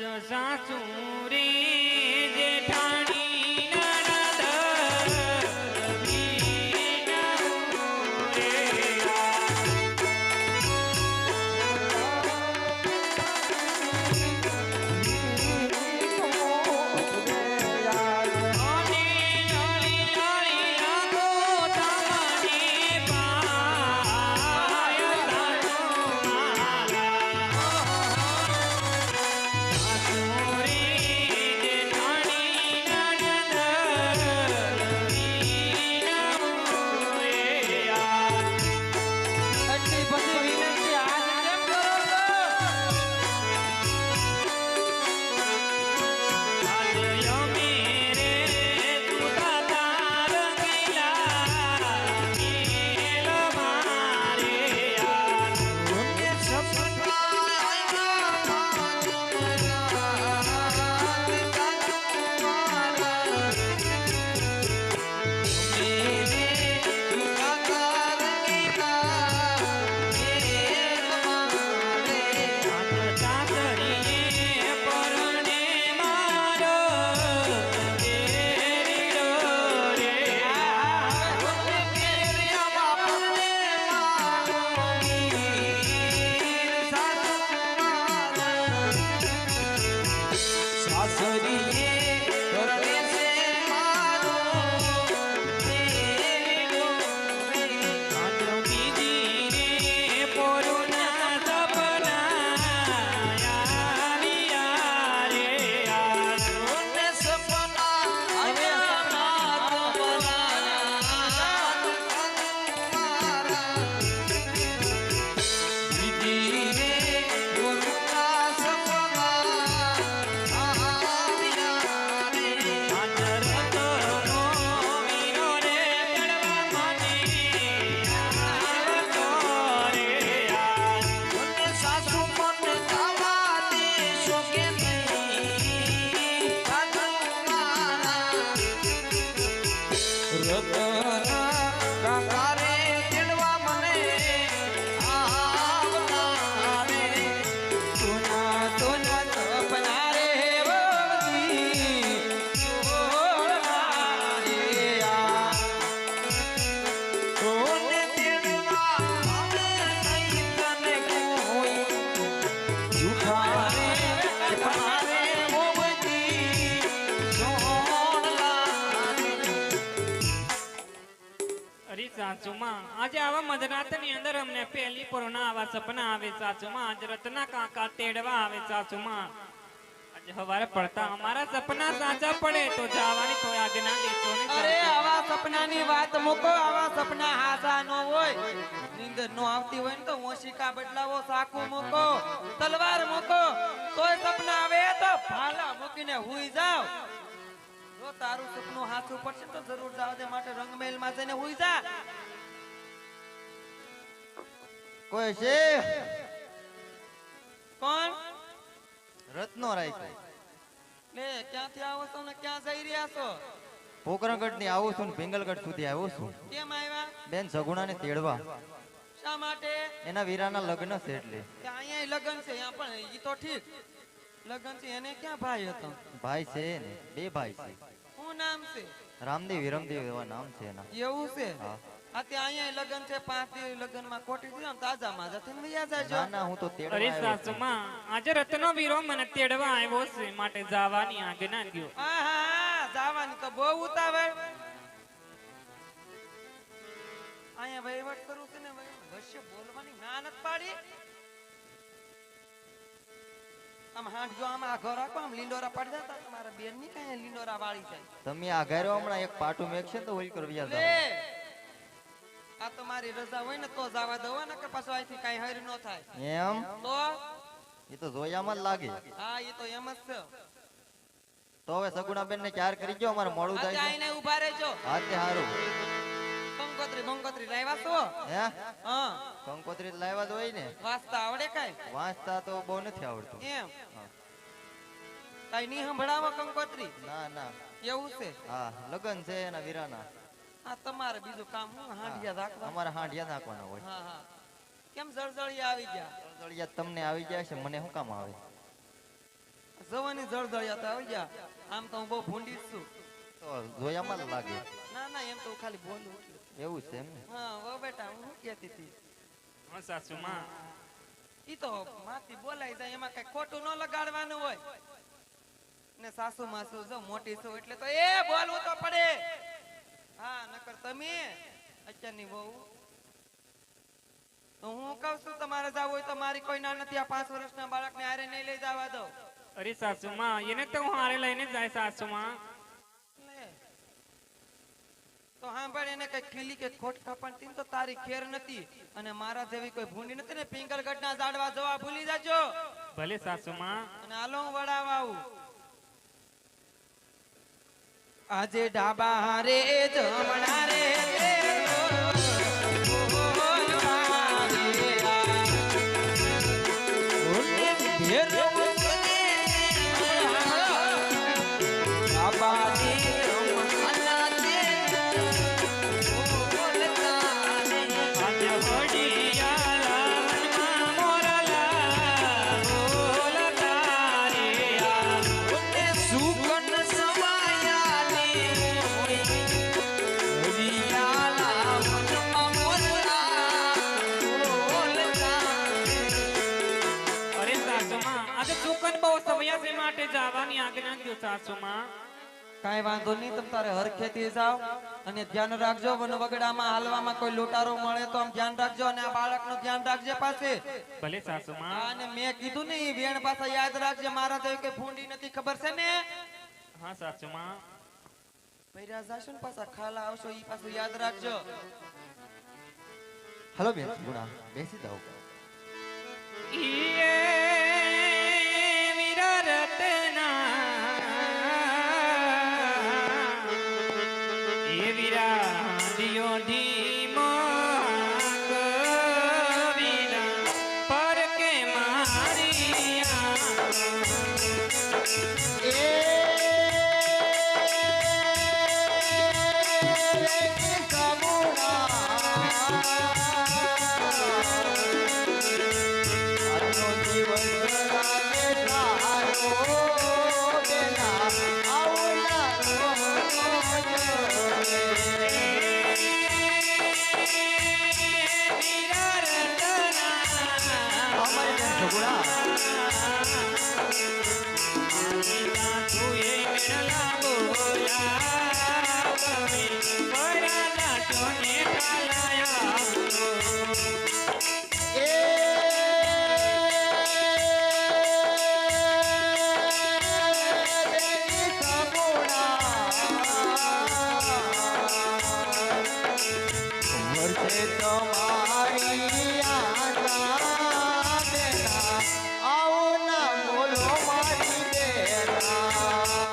સાસુ આજ સાચુમાં. આજે આવા મધરાતની અંદર અમને પહેલી કોરોના આવા સપના આવે સાચુમાં. આજ રત્ના કાકા તેડવા આવે સાચુમાં. આજે હવારે પડતા અમારા સપના સાચા પડે તો જવાની તો આજ્ઞા દેશો ને અરે આવા સપનાની વાત મૂકો આવા સપના હાસા નો હોય. નીંદર નો આવતી હોય ને તો ઓશિકા બદલાવો સાકુ મૂકો તલવાર મૂકો. તોય સપના આવે તો ભાલા મૂકીને હુઈ જાવ જો તારું સપનું હાથું પડશે તો જરૂર જાવ માટે કોઈ છે? કોણ? રત્નો રાખ્યો લે ક્યાંથી આવો છો ને ક્યાં જઈ રહ્યા છો? પોકરણગઢની આવું છું ભીંગલગઢ સુધી આવ્યો છું. કેમ આવ્યા બેન સગુણાને તેડવા. શા માટે? એના વીરાના લગ્ન છે એટલે. અહીંયા લગ્ન છે અહીંયા પણ ઈ તો ઠીક. લગ્ન છે એને ક્યાં ભાઈ હતો? ભાઈ છે ને બે ભાઈ છે. શું નામ છે? રામદેવ વિરમદેવ એવા નામ છે એના. એવું છે? હા. આ અહીંયા લગન છે પાંચ દી લગનમાં કોટી દીધા ને તાજા માજા થઈને વયા જાજો. ના ના હું તો તેડવા અરે આવ્યો છું. આજે રત્નો વીરો મને તેડવા આવ્યો છે માટે જવાની આજ્ઞા દ્યો આહા, જાવાની તો બહુ ઉતાવળ. અહીંયા વહીવટ કરું છે ને બોલવાની ના પાડી. આમ હાંડ જો આમ આઘો રાખો આમ લીંડોરા પડી જતા તમારા બેનની કઈ લીંડોરા વાળી જાય. તમે આ ઘરે હમણાં એક પાટું મેકશે ને તો ઓલી કર વ્યાજ લે આ તો રજા હોય ને તો જવા દો ને કે પાછો અહીંથી કઈ હરી ન થાય. એમ? તો? એ તો જોયામાં જ લાગે. હા એ તો એમ જ છે. તો હવે સગુણા બેન ને ચાર કરી ગયો અમારે મોડું થાય આઈને ઊભા રહેજો. હા તે હારું. કંકોત્રી બંકોત્રી લાવ્યા છો? હે? હા. કંકોત્રી લાવ્યા જ હોય ને. વાંચતા આવડે કાઈ? વાંચતા તો બહુ નથી આવડતું. એમ. કઈ નહીં સંભળાવો કંકોત્રી? ના ના. એવું છે? હા લગન છે એના વીરાના. આ તમારે બીજું કામ હું હાંડિયા રાખવા? અમારે હાંડિયા નાખવાના હોય. હા હા. કેમ જળજળી આવી ગયા? જળજળિયા તમને આવી ગયા છે મને શું કામ આવે? જવાની જળજળિયા તો આવી ગયા. આમ તો હું બહુ ભૂંડી જ છું. તો જોયામાં જ લાગે. ના ના એમ તો હું ખાલી બોલું એવું છે એમ ને? હા વો બેટા હું કહેતી હતી? હા સાસુમાં ઈ તો માથી બોલાઈ જાય એમાં કઈ ખોટું ન લગાડવાનું હોય. ને સાસુ માસુ જો મોટી છું એટલે તો એ બોલવું તો પડે. હા નકર તમે અત્યારની બહુ તો હું કહું છું તમારે જાવું હોય તો મારી કોઈ ના નથી. આ પાંચ વર્ષના બાળકને હારે નહીં લઈ જવા દો. અરે સાસુમાં એને તો હું હારે લઈને જાય સાસુમાં. તો સાંભળ એને કઈ ખીલી કે ખોટ કાપણ તો તારી ખેર નથી. અને મારા જેવી કોઈ ભૂંડી નથી ને પિંગલગઢના ઝાડવા જવા ભૂલી જાજો. ભલે સાસુમાં. અને હાલો હું વડાવા આવું. આજે ડાબા હારે જમણા રે આજે આજે બહુ માટે જવાની આજ્ઞા કાંઈ વાંધો નહીં તમે તારે હરખેથી જાઓ અને ધ્યાન રાખજો વન વગડામાં હાલવામાં કોઈ લૂંટારો મળે તો આમ ધ્યાન રાખજો અને આ બાળકનું ધ્યાન રાખજે પાસે. ભલે સાસુમાં. હા, અને મેં કીધું ને એ વેણ પાછા યાદ રાખજે મારા જેવી કે ફૂંડી નથી ખબર છે ને? હા જાશો ને પાછા ખાલા આવશો એ પાછું યાદ રાખજો. હલો બેન ગુણા બેસી જાઓ. অধীর વર્ષે તમારા